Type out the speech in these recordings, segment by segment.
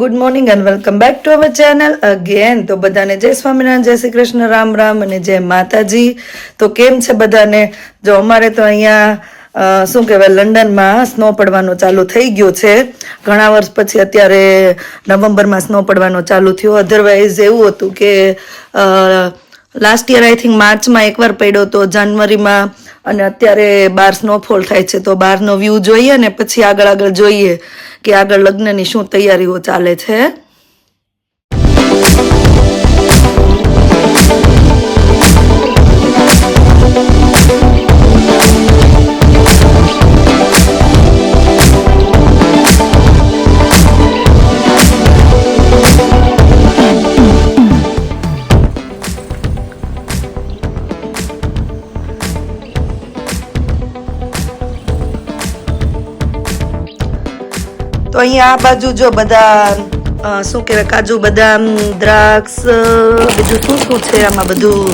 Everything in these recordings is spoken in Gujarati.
Good morning and welcome back to our channel again તો બધાને જય સ્વામિનારાયણ, જય શ્રી કૃષ્ણ, રામ રામ અને જય માતાજી. તો કેમ છે બધાને? જો અમારે તો અહીંયા શું કહેવાય, લંડનમાં સ્નો પડવાનો ચાલુ થઈ ગયો છે. ઘણા વર્ષ પછી અત્યારે નવેમ્બરમાં સ્નો પડવાનો ચાલુ થયો. અધરવાઇઝ એવું હતું કે લાસ્ટ યર આઈ થિંક માર્ચમાં એકવાર પડ્યો તો જાન્યુઆરીમાં અને અત્યારે બાર સ્નોફોલ થાય છે, તો બહારનો વ્યૂ જોઈએ ને પછી આગળ આગળ જોઈએ કે આગળ લગ્નની શું તૈયારીઓ ચાલે છે. અહીંયા આ બાજુ જો બધા શું કહેવાય, કાજુ, બદામ, દ્રાક્ષ બીજું શું શું છે આમાં બધું?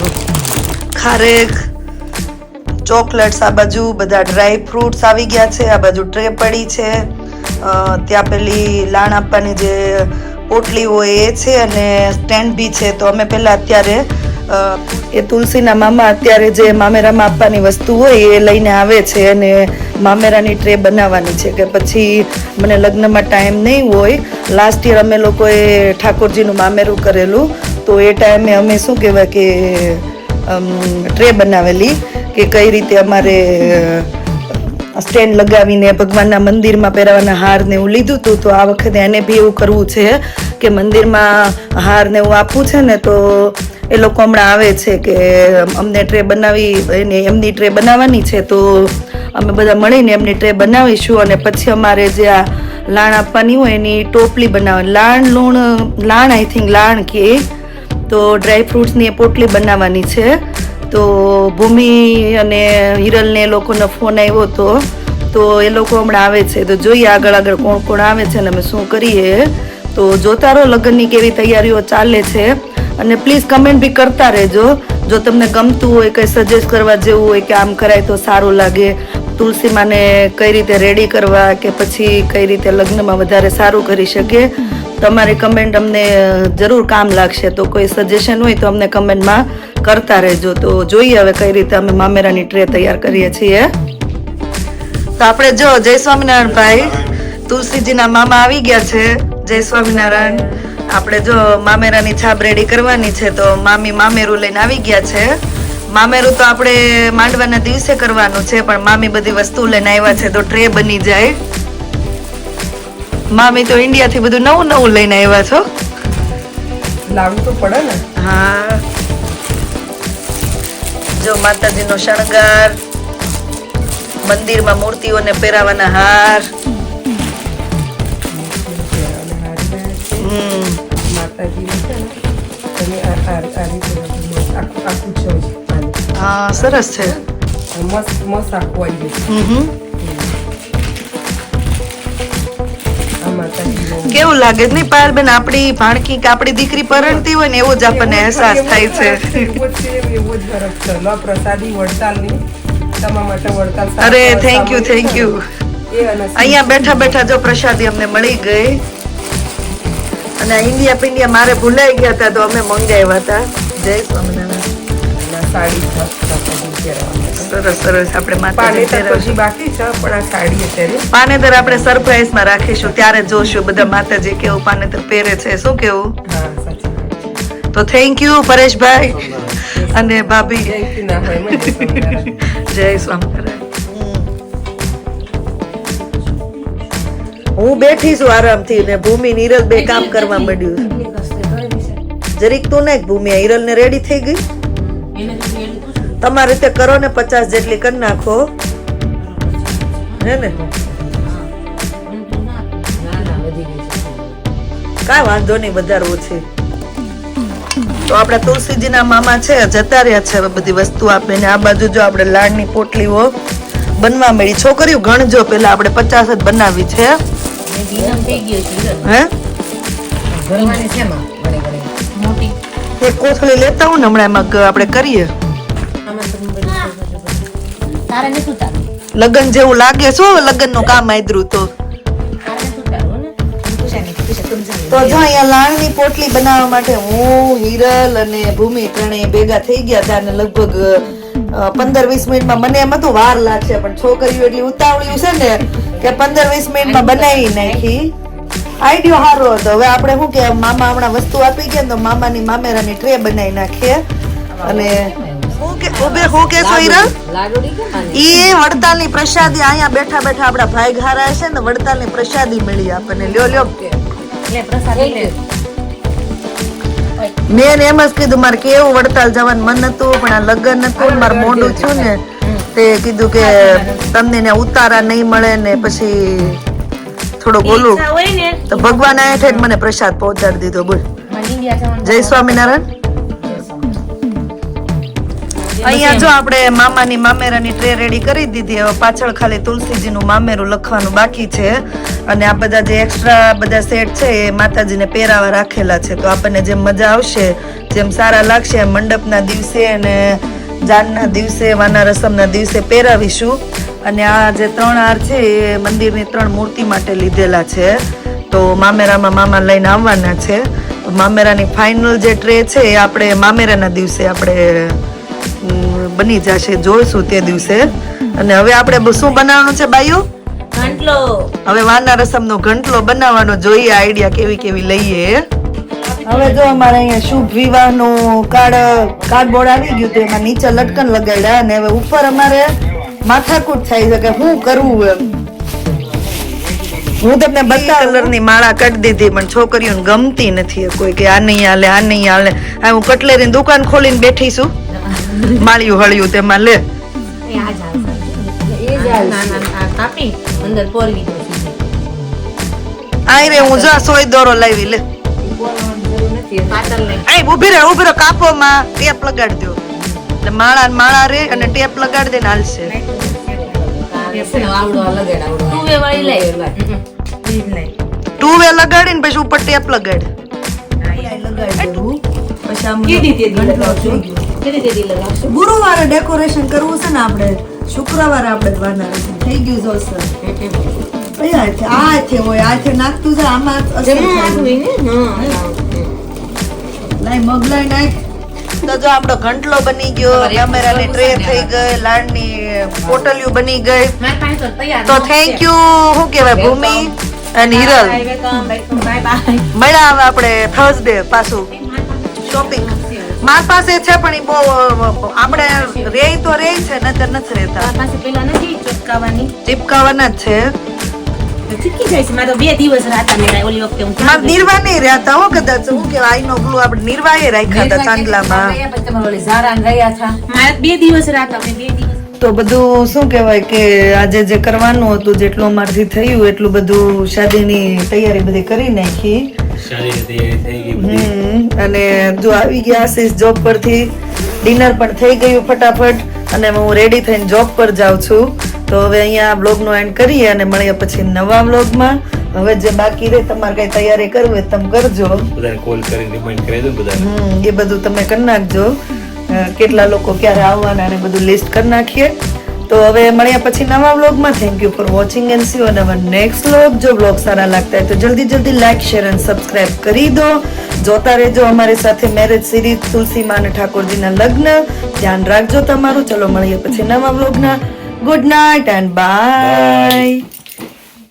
ખારેક ચોકલેટ્સ આ બાજુ, બધા ડ્રાય ફ્રૂટ્સ આવી ગયા છે, આ બાજુ ટ્રે પડી છે. ત્યાં પેલી લાણ આપવાની જે પોટલી હોય એ છે અને સ્ટેન્ડ બી છે. તો અમે પહેલાં અત્યારે એ તુલસીના મામા અત્યારે જે મામેરામાં આપવાની વસ્તુ હોય એ લઈને આવે છે અને મામેરાની ટ્રે બનાવવાની છે કે પછી મને લગ્નમાં ટાઈમ નહીં હોય. લાસ્ટ યર અમે લોકોએ ઠાકોરજીનું મામેરું કરેલું. તો એ ટાઈમે અમે શું કહેવાય કે ટ્રે બનાવેલી કે કઈ રીતે અમારે સ્ટેન્ડ લગાવીને ભગવાનના મંદિરમાં પહેરાવાના હાર ને એવું લીધું હતું. તો આ વખતે એને બી એવું કરવું છે કે મંદિરમાં હાર ને એવું આપવું છે ને તો એ લોકો હમણાં આવે છે કે અમને ટ્રે બનાવી, એને એમની ટ્રે બનાવવાની છે, તો અમે બધા મળીને એમની ટ્રે બનાવીશું અને પછી અમારે જે આ લાણ આપવાની હોય એની ટોપલી બનાવવાની. લાણ, લૂણ, લાણ આઈ થિંક લાણ કે, તો ડ્રાય ફ્રૂટ્સની એ પોટલી બનાવવાની છે. તો ભૂમિ અને હિરલને એ લોકોનો ફોન આવ્યો હતો તો એ લોકો હમણાં આવે છે. તો જોઈએ આગળ આગળ કોણ કોણ આવે છે અને અમે શું કરીએ. તો જોતા રહો લગ્નની કેવી તૈયારીઓ ચાલે છે. અને પ્લીઝ કમેન્ટ બી કરતા રહેજો. જો તમને ગમતું હોય, કંઈ સજેસ્ટ કરવા જેવું હોય કે આમ કરાય તો સારું લાગે તુલસી માને કઈ રીતે રેડી કરવા કે પછી કઈ રીતે લગ્નમાં વધારે સારું કરી શકીએ તમારી કમેન્ટ અમને જરૂર કામ લાગશે. તો કોઈ સજેશન હોય તો અમને કમેન્ટમાં કરતા રહેજો. તો જોઈએ હવે કઈ રીતે અમે મામેરાની ટ્રે તૈયાર કરીએ છીએ. તો આપણે જો જય સ્વામિનારાયણ ભાઈ, તુલસીજીના મામા આવી ગયા છે. જય સ્વામિનારાયણ. આપણે જો મામેરાની છાપ રેડી કરવાની છે તો મામી મામેરું લઈને આવી ગયા છે. મામેરું તો આપણે માંડવાના દિવસે કરવાનું છે પણ મામી બધી વસ્તુ લઈને આવ્યા છે તો ટ્રે બની જાય. મામી તો ઇન્ડિયાથી બધું નવું નવું લઈને આવ્યા છો. લાવવું તો પડે ને. હા. જો માતાજીનો શણગાર મંદિરમાં મૂર્તિઓને પહેરાવાના હાર. હમ. માતાજીનું છે ને તમે આ આ આ રીતે બધું આખું આખું છે આને. હા સરસ છે મસ્ત મસ્ત આખું આવી કેવું લાગે? છે નહીં બેન આપણી ભાણકી કે આપણી દીકરી પરણતી હોય ને એવો જ આપણને અહેસાસ થાય છે. એવો જ છે એવો જ ફરક છે લો પ્રસાદી વડતાલની તમારા માટે વડતાલ અરે થેન્ક યુ થેન્ક યુ અહીંયા બેઠા બેઠા જો પ્રસાદી અમને મળી ગઈ. અને ઇન્ડિયા પિન્ડિયા મારે ભૂલાઈ ગયા હતા તો અમે મંગાવ્યા હતા જય સ્વામિનારાયણ. સાડી સરસ સરસ આપણે માતાજી પાનેતર પછી બાકી છે પણ આ સાડી અત્યારે. પાનેતર આપણે સરપ્રાઈઝમાં રાખીશું ત્યારે જોશું બધા માતાજી કેવું પાનેતર પહેરે છે શું કેવું? તો થેન્ક યુ પરેશભાઈ. અને ભાભી. જય સ્વામિનારાયણ. હું બેઠી છું આરામથી ને ભૂમિ નીરલ બે કામ કરવા માંડ્યું જરીક તું નાખ ભૂમિ હિરલ ને રેડી થઈ ગઈ? તમારે રીતે કરો ને પચાસ જેટલી કરી નાખો. હે ને? કાંઈ વાંધો નહીં વધારે ઓછી. તો આપણા તુલસીજીના મામા છે જતા રહ્યા છે. હવે બધી વસ્તુ આપીને આ બાજુ જો આપણે લાડની પોટલીઓ બનવા મળી. છોકરીઓ ગણજો પેલા આપણે પચાસ જ બનાવી છે. હે? કોથળી લેતા હું ને હમણાં એમાં આપણે કરીએ. લગન જેવું લાગે શું લગનનું કામ આદરું તો. તો જો અહીંયા લાણની પોટલી બનાવવા માટે હું હિરલ અને ભૂમિ ત્રણેય ભેગા થઈ ગયા હતા અને લગભગ પંદર વીસ મિનિટમાં મને એમ હતું વાર લાગશે. પણ છોકરીઓ એટલી ઉતાવળ્યું છે ને કે પંદર વીસ મિનિટમાં બનાવી નાખી. આઈડિયો સારો હતો. હવે આપણે શું કે મામા હમણાં વસ્તુ આપી ગયા ને તો મામાની મામેરાની ટ્રે બનાવી નાખીએ. અને હું કે ઉભે હું આને? ઈ વડતાલની પ્રસાદી. અહીંયા બેઠા બેઠા આપણા ભાઈ ઘારા છે ને વડતાલની પ્રસાદી મળી આપણને. લ્યો લ્યો. એટલે પ્રસાદ મેં એમ જ કીધું મારે કેવું વડતાલ જવાનું મન હતું પણ આ લગ્ન હતું મારું મોઢું થયું ને તે કીધું કે તમને ને ઉતારા નહીં મળે ને પછી થોડું બોલું. તો ભગવાન આયા ઠેઠ મને પ્રસાદ પહોંચાડી દીધો બોલ. જય સ્વામિનારાયણ. અહીંયા જો આપણે મામાની મામેરાની ટ્રે રેડી કરી દીધી હવે પાછળ ખાલી તુલસીજીનું મામેરું લખવાનું બાકી છે. અને આ બધા જે એક્સ્ટ્રા બધા સેટ છે એ માતાજીને પહેરાવા રાખેલા છે. તો આપણને જેમ મજા આવશે જેમ સારા લાગશે મંડપના દિવસે અને જાનના દિવસે વાના રસમના દિવસે પહેરાવીશું. અને આ જે ત્રણ હાર છે એ મંદિરની ત્રણ મૂર્તિ માટે લીધેલા છે. તો મામેરામાં મામા લઈને આવવાના છે. તો મામેરાની ફાઇનલ જે ટ્રે છે એ આપણે મામેરાના દિવસે આપણે બની જશે જોઈશું તે દિવસે. અને હવે આપણે શું બનાવવાનું છે બાયુ? ઘંટલો. હવે વાના રસમનો ઘંટલો બનાવવાનો જોઈએ આઈડિયા કેવી કેવી લઈએ. હવે જો અમારે અહીંયા શુભ વિવાહનું કાર્ડ કાર્ડબોર્ડ આવી ગયું તો એમાં નીચે લટકન લગાડ્યા અને હવે ઉપર અમારે માથાકૂટ થાય છે કે શું કરવું એમ. હું તમને બધા કલરની માળા કાઢી દીધી પણ છોકરીઓને ગમતી નથી કોઈ કે આ નહીં હાલે આ નહીં હાલે. આ હું કટલેરીની દુકાન ખોલીને બેઠી છું. માળિયું હળિયું તેમાં લે. ના, ના, ના. આઈ રે હું જા સોય દોરો લાવી લે આઈ ઊભી રે ઊભી રે કાપો માં કાપોમાં ટેપ લગાડી દો એટલે માળા માળા રે અને ટેપ લગાડી દે ને હાલશે. ટુ વે લગાડીને પછી ઉપર ટેપ લગાડ કીધી તે દી ગુરુવારે ડેકોરેશન કરવું છે ને આપણે શુક્રવારે આપણે વાના થઈ ગયું જો સર. આ છે હોય આ છે નાખતું છે આમાં. લાય મગ નાખ તો જો આપણો ઘંટલો બની ગયો કેમેરાની ટ્રે થઈ ગઈ લાડની પોટલિયું બની ગઈ. તો તૈયાર તો ન થેન્ક યુ શું કહેવાય ભૂમિ અને હિરલ. મળ્યા આપણે થર્સડે પાછું. શોપિંગ માર પાસે છે પણ એ બહુ આપણે રે તો રે છે નતર નથી રહેતા. પાસે પેલા નથી ચોટકાવાની ચીપકાવાના જ છે. તો ચીપકી જાય છે મારે બે દિવસ રાતા મેં ઓલી વખતે હું માર નિર્વા નહીં રહેતા હો કદાચ. હું કે આઈનો ગ્લુ આપણે નિર્વાહે રાખ્યા હતા ચાંદલામાં મારે બે દિવસ રાતા મેં બે દિવસ. તો બધું શું કહેવાય કે આજે જે કરવાનું હતું જેટલું અમારથી થયું એટલું બધું શાદીની તૈયારી બધી કરી નાખી. શાદી તૈયારી થઈ ગઈ હમ, અને જો આવી ગયા આશીષ જોબ પરથી ડિનર પણ થઈ ગયું ફટાફટ અને હું રેડી થઈને જોબ પર જાઉં છું. તો હવે અહીંયા બ્લોગનો એન્ડ કરીએ અને મળીએ પછી નવા બ્લોગમાં હવે જે બાકી રહે તમારે કઈ તૈયારી કરવી હોય તો તમે કરજો. બધાને કોલ કરીને રિમાઇન્ડ કરી દો બધા એ બધું તમે કરી નાખજો. કેટલા લોકો ક્યારે આવવાના અને બધું લિસ્ટ કરી નાખીએ. તો હવે મળ્યા પછી નવા વ્લોગમાં. Thank you for watching and see on our next vlog જો વ્લોગ સારા લાગતા હોય તો જલ્દી જલ્દી લાઈક શેર અને સબસ્ક્રાઇબ કરી દો. જોતા રહેજો અમારી સાથે મેરેજ સિરીઝ તુલસી અને ઠાકોરજીના લગ્ન. ધ્યાન રાખજો તમારું. ચલો મળીએ પછી નવા વ્લોગના ગુડ નાઇટ એન્ડ બાય